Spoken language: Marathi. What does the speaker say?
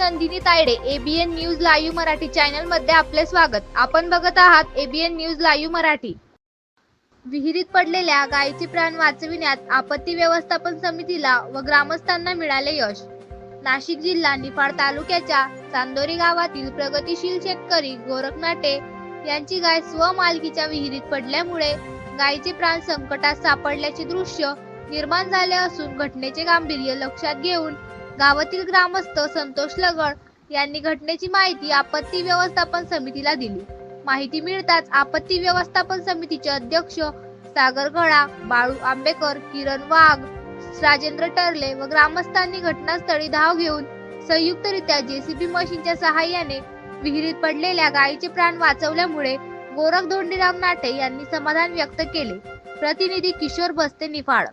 Nandini Taide ABN news live Marathi चॅनलमध्ये आपले स्वागत. आपण बघत आहात एबीएन न्यूज लाईव्ह मराठी. विहिरीत पडलेल्या गायीचे प्राण वाचविण्यात आपत्ती व्यवस्थापन समितीला व ग्रामस्थांना मिळाले यश. नाशिक जिल्हा निफाड तालुक्याच्या चांदोरी गावातील प्रगतीशील शेतकरी गोरखनाटे यांची गाय स्वमालकीच्या विहिरीत पडल्यामुळे गायीचे प्राण संकटात सापडल्याचे दृश्य निर्माण झाले असून घटनेचे गांभीर्य लक्षात घेऊन गावातील ग्रामस्थ संतोष लगड यांनी घटनेची माहिती आपत्ती व्यवस्थापन समितीला दिली. माहिती मिळताच आपत्ती व्यवस्थापन समितीचे अध्यक्ष सागर घडा बाळू आंबेकर किरण वाघ राजेंद्र टरले व ग्रामस्थांनी घटनास्थळी धाव घेऊन संयुक्तरित्या जेसीबी मशीनच्या सहाय्याने विहिरीत पडलेल्या गायीचे प्राण वाचवल्यामुळे गोरख धोंडीराम नाटे यांनी समाधान व्यक्त केले. प्रतिनिधी किशोर बस्ते निफाड